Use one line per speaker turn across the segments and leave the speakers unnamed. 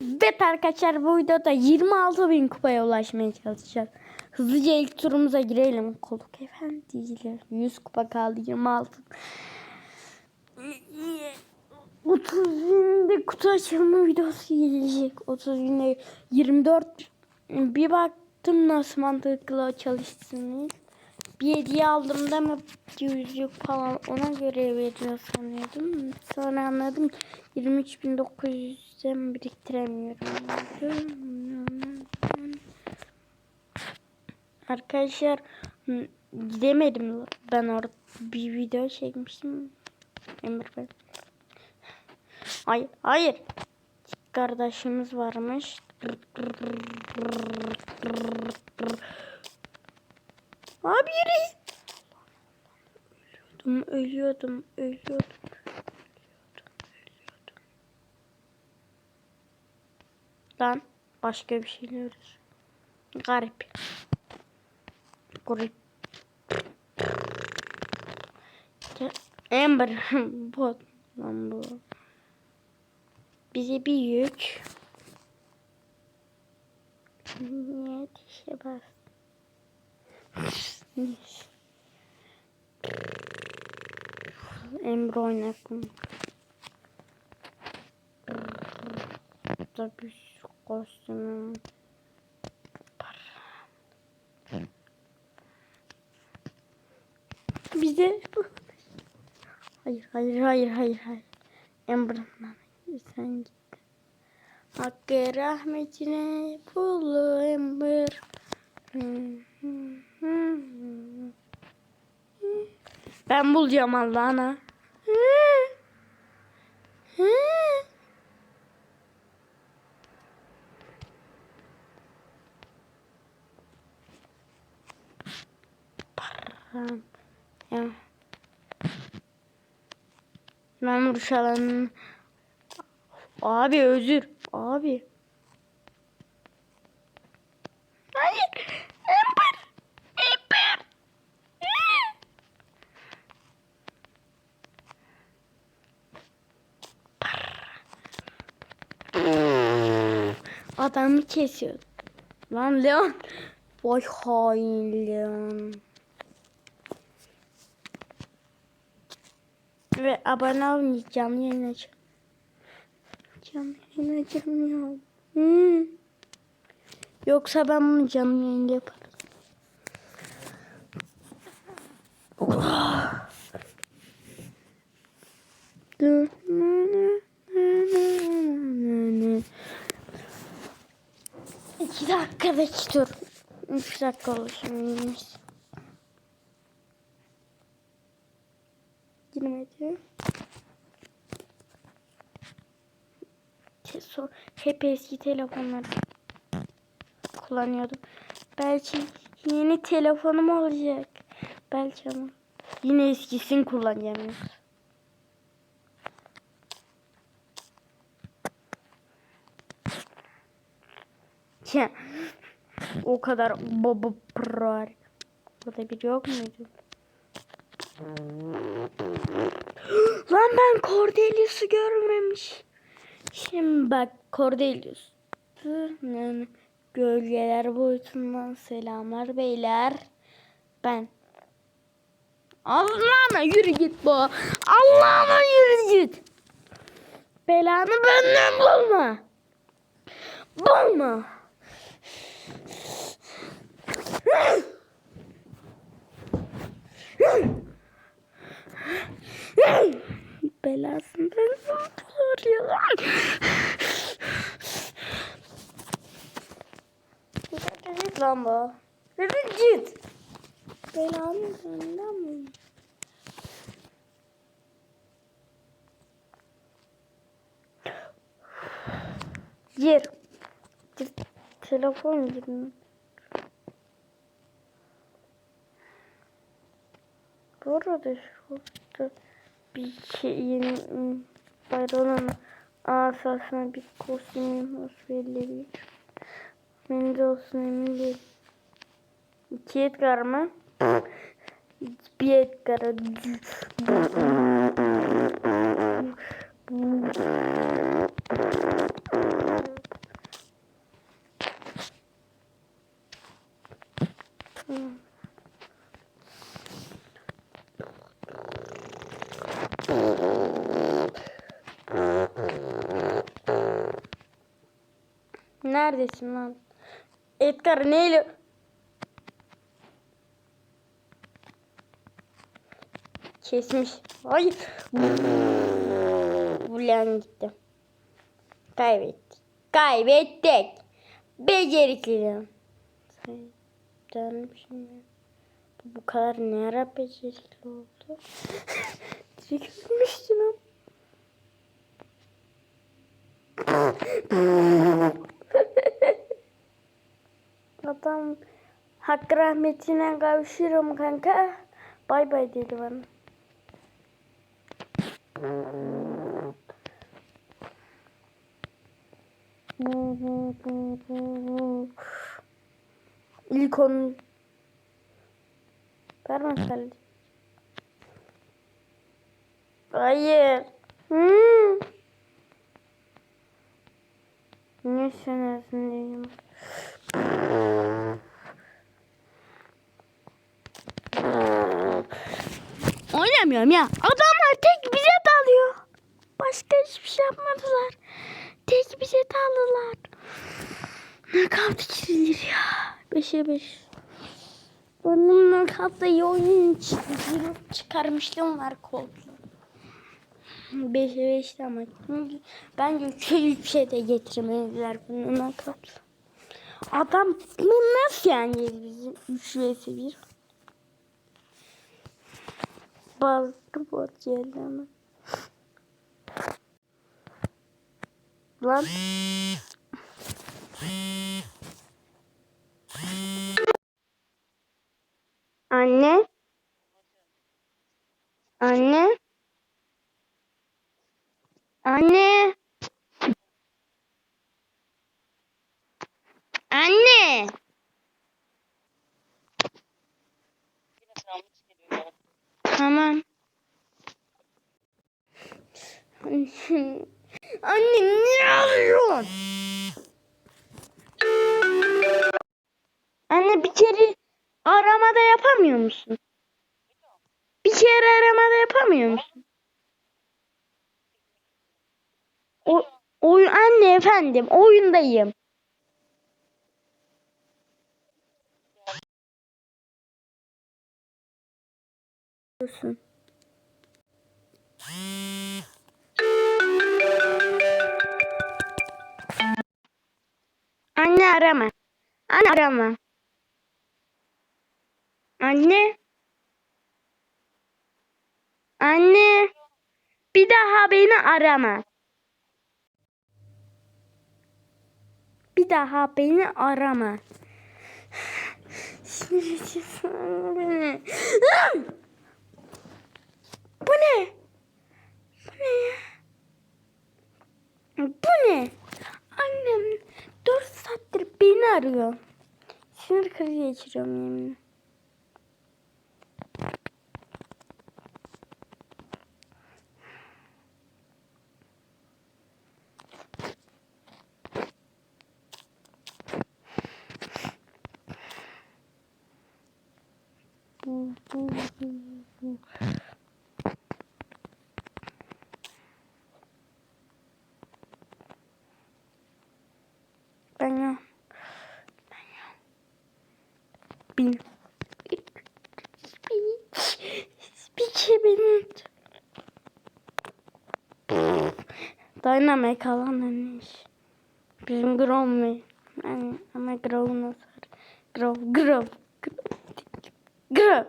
Evet arkadaşlar bu videoda 26 bin kupaya ulaşmaya çalışacağız. Hızlıca ilk turumuza girelim. Koluk efendiler. 100 kupa kaldı 26. 30 binde kutu açılma videosu gelecek. 30 binde 24 bir baktım nasıl mantıklı çalıştığını. Bir hediye aldığımda mı yüzlük falan ona göre veriyor sanıyordum. Sonra anladım 23.900'den biriktiremiyorum. Arkadaşlar gidemedim ben orada bir video çekmiştim. Emir Bey. Hayır, hayır. Kardeşimiz varmış. Abi yürü. Ölüyordum. ölüyordum, ölüyordum. Lan başka bir şeyler arıyor. Garip. Garip. Ya, Amber bot lan bu. Bize bir yük. Niye dişe bas? Emre oynasın. Da bir kostümüm. Bize Hayır hayır hayır hayır hayır. Emre'den sen git. Hakkı rahmetine kullu Ember. Ben bulacağım Allah'ına. Ya. Ben vuruş alanını... Abi özür. Abi. Hayır. Ember. Ember. Adamı kesiyor. Lan Leon. Vay hain Leon. Ve abone canlı yayın. Canlı yayın açamıyorum. Hmm. Yoksa ben bunu canlı yayında yaparım. Dur. İki dakikadaki tur. Üç dakika oldu Girmedi. So, hep eski telefonları kullanıyordum. Belki yeni telefonum olacak. Belki ama yine eskisini kullanacağım. Ya, o kadar baba prar. Burada bir yok muydu? Lan ben Cordelius'u görmemiş. Şimdi bak Cordelius. Yani gölgeler boyutundan selamlar beyler. Ben. Allah'ına yürü git bu. Allah'ına yürü git. Belanı benden bulma. Bulma. Belasından lan. Git lan bu. Yürü git. Belanı benden mi? Yer. Telefon gibi. Bu arada şurada bir şeyin hmm, baronun asasına bir kostüm verilebilir. Bence olsun emin değil. İki Edgar mı? bir Edgar'a Hmm. Neredesin lan? Edgar neyle? Kesmiş. Hayır. Ulan gitti. Kaybettik. Kaybettik. Becerikli. Canım şimdi. Bu kadar ne ara becerikli oldu? Ölmüştü lan. Adam hakkı rahmetine kavuşurum kanka. Bay bay dedi bana. İlk onu Vermem sen. Hayır. Hmm. Ne sanıyorsun diyeyim. Oynamıyorum ya. Adamlar tek bize dalıyor. Başka hiçbir şey yapmadılar. Tek bize daldılar. Ne kaldı kirilir ya. Beşe beş. Benim nakatla iyi oyun çık- çıkarmışlığım var koltuğu. Beşe beşte ama. Bence üçe üç şey de getirmediler bunu nakatla. Adam nasıl yeneceğiz bizim 3 vs 1? Basketbol yerleme. Lan. Anne. Anne. Anne. Tamam. Anne ne arıyorsun? Anne bir kere aramada yapamıyor musun? Bir kere aramada yapamıyor musun? O, oyun anne efendim oyundayım. Diyorsun. Anne arama. Anne arama. Anne. Anne. Bir daha beni arama. Bir daha beni arama. Sinir beni. Bu ne? Bu ne ya? Bu ne? Annem 4 saattir beni arıyor. Sinir krizi geçiriyorum yeminle. Bu, bu, bu, bu. Ben ya. Ben ya. Bin. Bir beni. Dynamic alan neymiş? Bizim Grove mu? Yani ama Grove nasıl? Grove, Grove. Grove.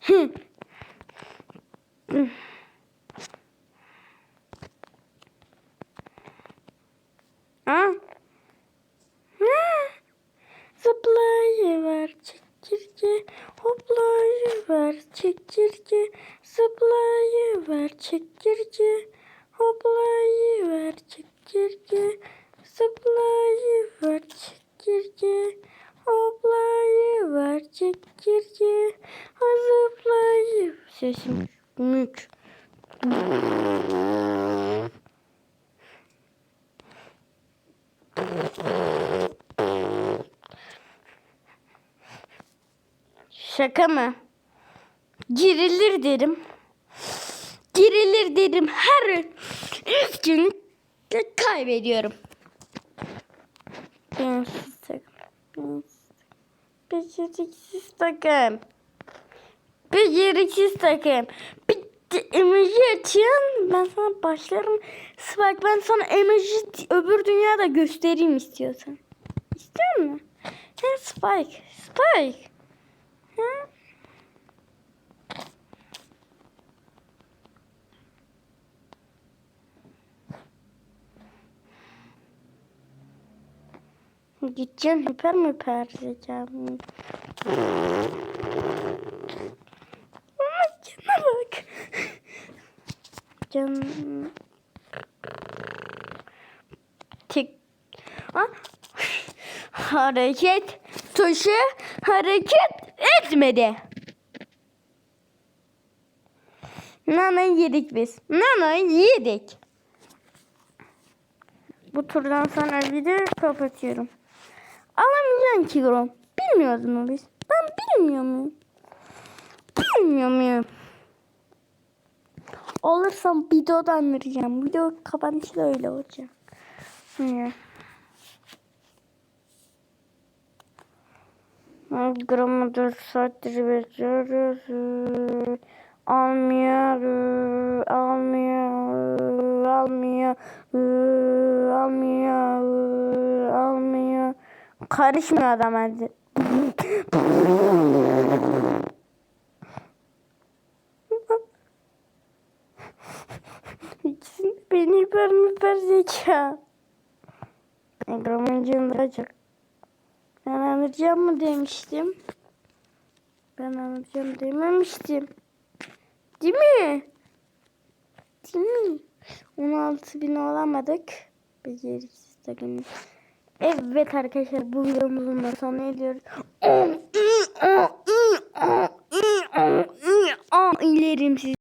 Hı. Hı. Ha? Çekirge hoplayıver çekirge. Zıplayıver çekirge. Hoplayıver çekirge zıplayıver çekirge hoplayıver çekirge zıplayıver sesim mük Şaka? Girilir derim. Girilir derim. Her üç gün kaybediyorum. Beceriksiz takım. Beceriksiz takım. Beceriksiz takım. Bitti. Emoji atıyorsun. Ben sana başlarım. Bak ben sana emoji öbür dünyada göstereyim istiyorsan. İstiyor musun? Spike. Spike. Ha? Gideceğim hiper mi hiper zekalı. Ama cana bak. Can... Tik... Ah. Hareket tuşu hareket etmedi. Nano'yu yedik biz. Nano'yu yedik. Bu turdan sonra videoyu kapatıyorum. Alamayacaksın ki Grom. Bilmiyordun mu biz? Ben bilmiyor muyum? Bilmiyor muyum? Olursam videodan vereceğim. Video kapanışı da öyle olacak. Hı. Gramı 4 saattir bekliyoruz. Almıyor, almıyor, almıyor, ee, almıyor, ee, almıyor. Karışmıyor adam hadi. İkisini beni hiper hiper zeka. Gramın canındıracak. Ben alacağım mı demiştim. Ben alacağım dememiştim. Değil mi? Değil mi? 16 bin olamadık. Beceriksiz takım. Evet arkadaşlar bu videomuzun da sonuna ediyoruz. İlerim siz.